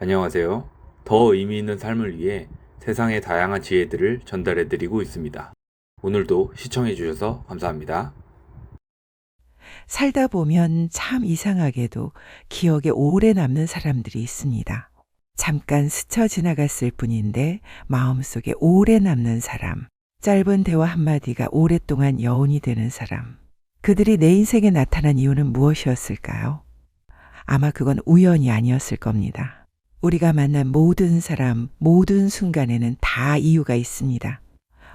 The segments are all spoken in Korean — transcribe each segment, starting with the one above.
안녕하세요. 더 의미 있는 삶을 위해 세상의 다양한 지혜들을 전달해 드리고 있습니다. 오늘도 시청해 주셔서 감사합니다. 살다 보면 참 이상하게도 기억에 오래 남는 사람들이 있습니다. 잠깐 스쳐 지나갔을 뿐인데 마음속에 오래 남는 사람. 짧은 대화 한마디가 오랫동안 여운이 되는 사람. 그들이 내 인생에 나타난 이유는 무엇이었을까요? 아마 그건 우연이 아니었을 겁니다. 우리가 만난 모든 사람, 모든 순간에는 다 이유가 있습니다.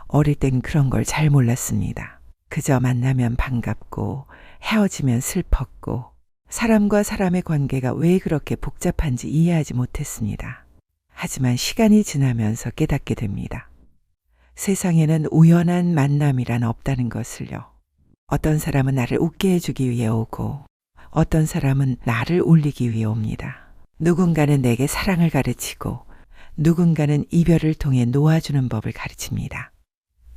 어릴 땐 그런 걸 잘 몰랐습니다. 그저 만나면 반갑고 헤어지면 슬펐고 사람과 사람의 관계가 왜 그렇게 복잡한지 이해하지 못했습니다. 하지만 시간이 지나면서 깨닫게 됩니다. 세상에는 우연한 만남이란 없다는 것을요. 어떤 사람은 나를 웃게 해주기 위해 오고 어떤 사람은 나를 울리기 위해 옵니다. 누군가는 내게 사랑을 가르치고 누군가는 이별을 통해 놓아주는 법을 가르칩니다.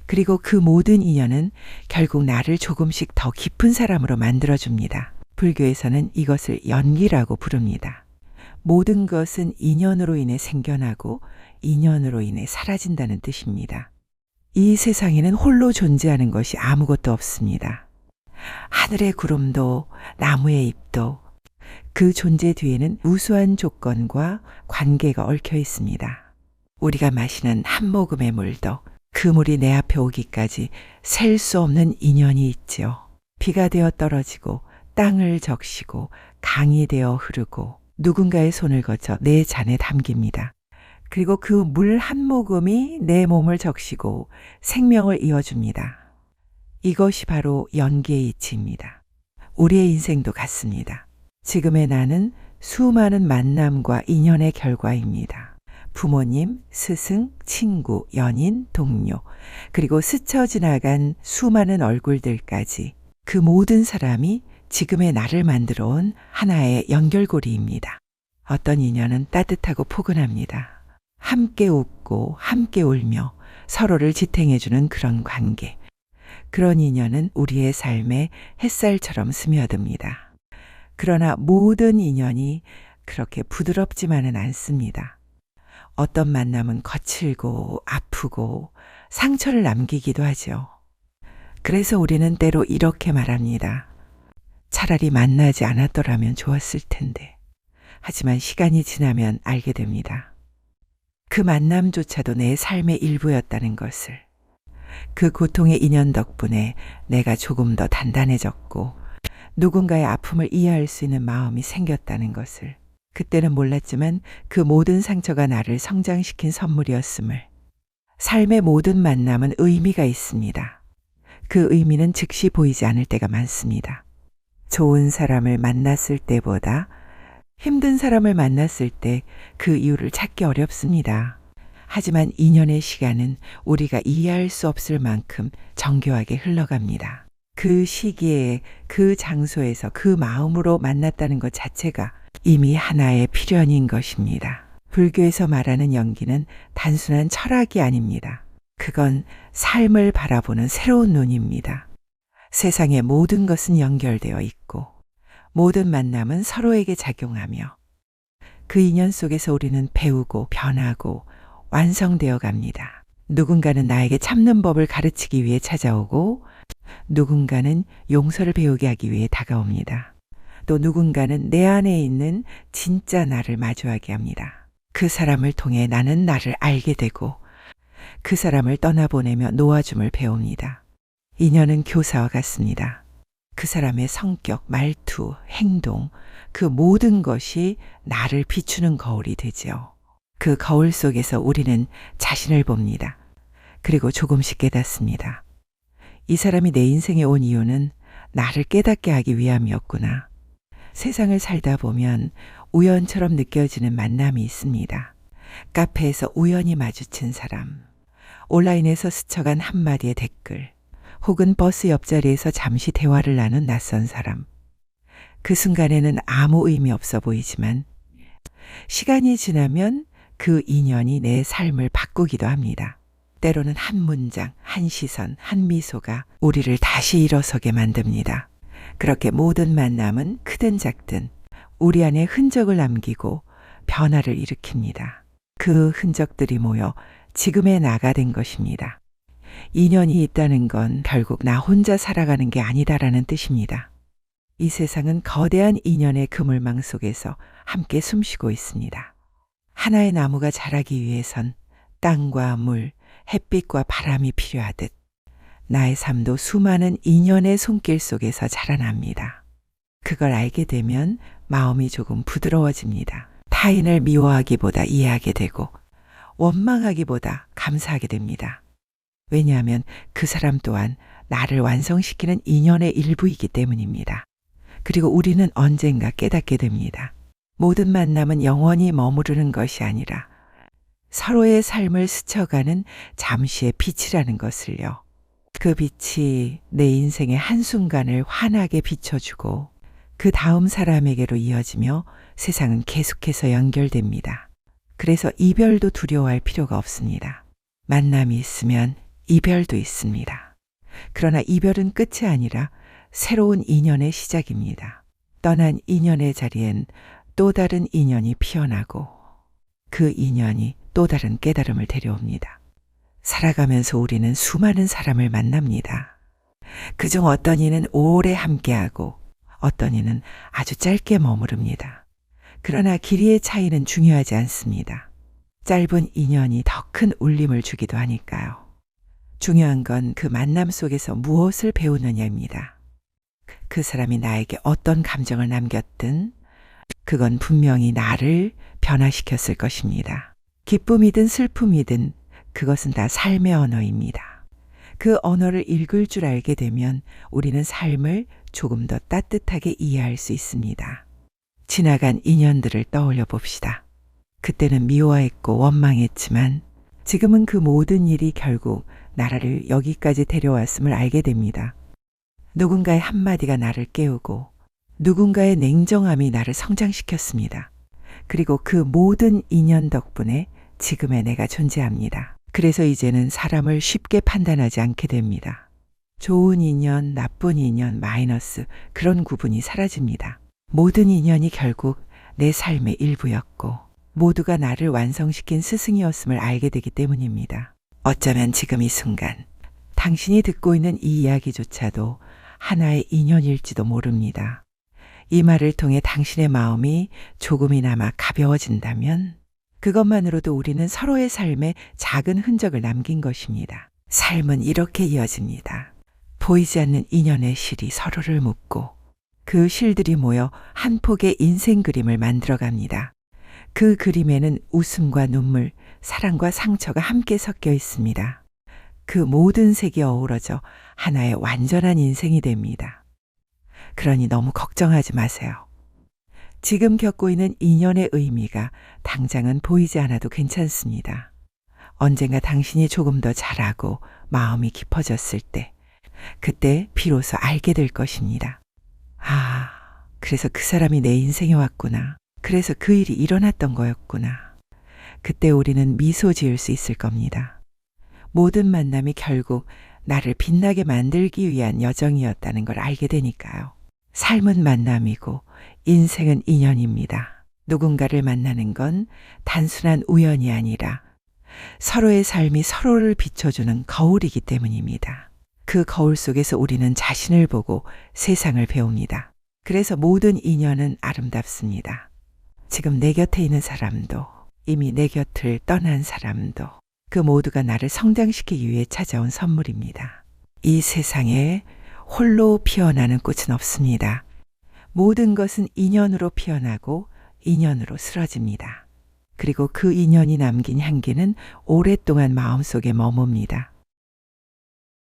그리고 그 모든 인연은 결국 나를 조금씩 더 깊은 사람으로 만들어줍니다. 불교에서는 이것을 연기라고 부릅니다. 모든 것은 인연으로 인해 생겨나고 인연으로 인해 사라진다는 뜻입니다. 이 세상에는 홀로 존재하는 것이 아무것도 없습니다. 하늘의 구름도 나무의 잎도 그 존재 뒤에는 우수한 조건과 관계가 얽혀 있습니다. 우리가 마시는 한 모금의 물도 그 물이 내 앞에 오기까지 셀 수 없는 인연이 있지요. 비가 되어 떨어지고 땅을 적시고 강이 되어 흐르고 누군가의 손을 거쳐 내 잔에 담깁니다. 그리고 그 물 한 모금이 내 몸을 적시고 생명을 이어줍니다. 이것이 바로 연기의 이치입니다. 우리의 인생도 같습니다. 지금의 나는 수많은 만남과 인연의 결과입니다. 부모님, 스승, 친구, 연인, 동료, 그리고 스쳐 지나간 수많은 얼굴들까지 그 모든 사람이 지금의 나를 만들어 온 하나의 연결고리입니다. 어떤 인연은 따뜻하고 포근합니다. 함께 웃고 함께 울며 서로를 지탱해주는 그런 관계. 그런 인연은 우리의 삶에 햇살처럼 스며듭니다. 그러나 모든 인연이 그렇게 부드럽지만은 않습니다. 어떤 만남은 거칠고 아프고 상처를 남기기도 하죠. 그래서 우리는 때로 이렇게 말합니다. 차라리 만나지 않았더라면 좋았을 텐데. 하지만 시간이 지나면 알게 됩니다. 그 만남조차도 내 삶의 일부였다는 것을. 그 고통의 인연 덕분에 내가 조금 더 단단해졌고 누군가의 아픔을 이해할 수 있는 마음이 생겼다는 것을. 그때는 몰랐지만 그 모든 상처가 나를 성장시킨 선물이었음을. 삶의 모든 만남은 의미가 있습니다. 그 의미는 즉시 보이지 않을 때가 많습니다. 좋은 사람을 만났을 때보다 힘든 사람을 만났을 때 그 이유를 찾기 어렵습니다. 하지만 인연의 시간은 우리가 이해할 수 없을 만큼 정교하게 흘러갑니다. 그 시기에 그 장소에서 그 마음으로 만났다는 것 자체가 이미 하나의 필연인 것입니다. 불교에서 말하는 연기는 단순한 철학이 아닙니다. 그건 삶을 바라보는 새로운 눈입니다. 세상의 모든 것은 연결되어 있고 모든 만남은 서로에게 작용하며 그 인연 속에서 우리는 배우고 변하고 완성되어 갑니다. 누군가는 나에게 참는 법을 가르치기 위해 찾아오고 누군가는 용서를 배우게 하기 위해 다가옵니다. 또 누군가는 내 안에 있는 진짜 나를 마주하게 합니다. 그 사람을 통해 나는 나를 알게 되고 그 사람을 떠나보내며 놓아줌을 배웁니다. 인연은 교사와 같습니다. 그 사람의 성격, 말투, 행동, 그 모든 것이 나를 비추는 거울이 되지요. 그 거울 속에서 우리는 자신을 봅니다. 그리고 조금씩 깨닫습니다. 이 사람이 내 인생에 온 이유는 나를 깨닫게 하기 위함이었구나. 세상을 살다 보면 우연처럼 느껴지는 만남이 있습니다. 카페에서 우연히 마주친 사람, 온라인에서 스쳐간 한마디의 댓글, 혹은 버스 옆자리에서 잠시 대화를 나눈 낯선 사람. 그 순간에는 아무 의미 없어 보이지만 시간이 지나면 그 인연이 내 삶을 바꾸기도 합니다. 때로는 한 문장, 한 시선, 한 미소가 우리를 다시 일어서게 만듭니다. 그렇게 모든 만남은 크든 작든 우리 안에 흔적을 남기고 변화를 일으킵니다. 그 흔적들이 모여 지금의 나가 된 것입니다. 인연이 있다는 건 결국 나 혼자 살아가는 게 아니다라는 뜻입니다. 이 세상은 거대한 인연의 그물망 속에서 함께 숨쉬고 있습니다. 하나의 나무가 자라기 위해선 땅과 물, 햇빛과 바람이 필요하듯 나의 삶도 수많은 인연의 손길 속에서 자라납니다. 그걸 알게 되면 마음이 조금 부드러워집니다. 타인을 미워하기보다 이해하게 되고 원망하기보다 감사하게 됩니다. 왜냐하면 그 사람 또한 나를 완성시키는 인연의 일부이기 때문입니다. 그리고 우리는 언젠가 깨닫게 됩니다. 모든 만남은 영원히 머무르는 것이 아니라 서로의 삶을 스쳐가는 잠시의 빛이라는 것을요. 그 빛이 내 인생의 한순간을 환하게 비춰주고 그 다음 사람에게로 이어지며 세상은 계속해서 연결됩니다. 그래서 이별도 두려워할 필요가 없습니다. 만남이 있으면 이별도 있습니다. 그러나 이별은 끝이 아니라 새로운 인연의 시작입니다. 떠난 인연의 자리엔 또 다른 인연이 피어나고 그 인연이 또 다른 깨달음을 데려옵니다. 살아가면서 우리는 수많은 사람을 만납니다. 그중 어떤 이는 오래 함께하고 어떤 이는 아주 짧게 머무릅니다. 그러나 길이의 차이는 중요하지 않습니다. 짧은 인연이 더 큰 울림을 주기도 하니까요. 중요한 건 그 만남 속에서 무엇을 배우느냐입니다. 그 사람이 나에게 어떤 감정을 남겼든 그건 분명히 나를 변화시켰을 것입니다. 기쁨이든 슬픔이든 그것은 다 삶의 언어입니다. 그 언어를 읽을 줄 알게 되면 우리는 삶을 조금 더 따뜻하게 이해할 수 있습니다. 지나간 인연들을 떠올려 봅시다. 그때는 미워했고 원망했지만 지금은 그 모든 일이 결국 나라를 여기까지 데려왔음을 알게 됩니다. 누군가의 한마디가 나를 깨우고 누군가의 냉정함이 나를 성장시켰습니다. 그리고 그 모든 인연 덕분에 지금의 내가 존재합니다. 그래서 이제는 사람을 쉽게 판단하지 않게 됩니다. 좋은 인연, 나쁜 인연, 마이너스 그런 구분이 사라집니다. 모든 인연이 결국 내 삶의 일부였고 모두가 나를 완성시킨 스승이었음을 알게 되기 때문입니다. 어쩌면 지금 이 순간 당신이 듣고 있는 이 이야기조차도 하나의 인연일지도 모릅니다. 이 말을 통해 당신의 마음이 조금이나마 가벼워진다면 그것만으로도 우리는 서로의 삶에 작은 흔적을 남긴 것입니다. 삶은 이렇게 이어집니다. 보이지 않는 인연의 실이 서로를 묶고 그 실들이 모여 한 폭의 인생 그림을 만들어 갑니다. 그 그림에는 웃음과 눈물, 사랑과 상처가 함께 섞여 있습니다. 그 모든 색이 어우러져 하나의 완전한 인생이 됩니다. 그러니 너무 걱정하지 마세요. 지금 겪고 있는 인연의 의미가 당장은 보이지 않아도 괜찮습니다. 언젠가 당신이 조금 더 잘하고 마음이 깊어졌을 때, 그때 비로소 알게 될 것입니다. 아, 그래서 그 사람이 내 인생에 왔구나. 그래서 그 일이 일어났던 거였구나. 그때 우리는 미소 지을 수 있을 겁니다. 모든 만남이 결국 나를 빛나게 만들기 위한 여정이었다는 걸 알게 되니까요. 삶은 만남이고 인생은 인연입니다. 누군가를 만나는 건 단순한 우연이 아니라 서로의 삶이 서로를 비춰주는 거울이기 때문입니다. 그 거울 속에서 우리는 자신을 보고 세상을 배웁니다. 그래서 모든 인연은 아름답습니다. 지금 내 곁에 있는 사람도 이미 내 곁을 떠난 사람도 그 모두가 나를 성장시키기 위해 찾아온 선물입니다. 이 세상에 홀로 피어나는 꽃은 없습니다. 모든 것은 인연으로 피어나고 인연으로 쓰러집니다. 그리고 그 인연이 남긴 향기는 오랫동안 마음속에 머뭅니다.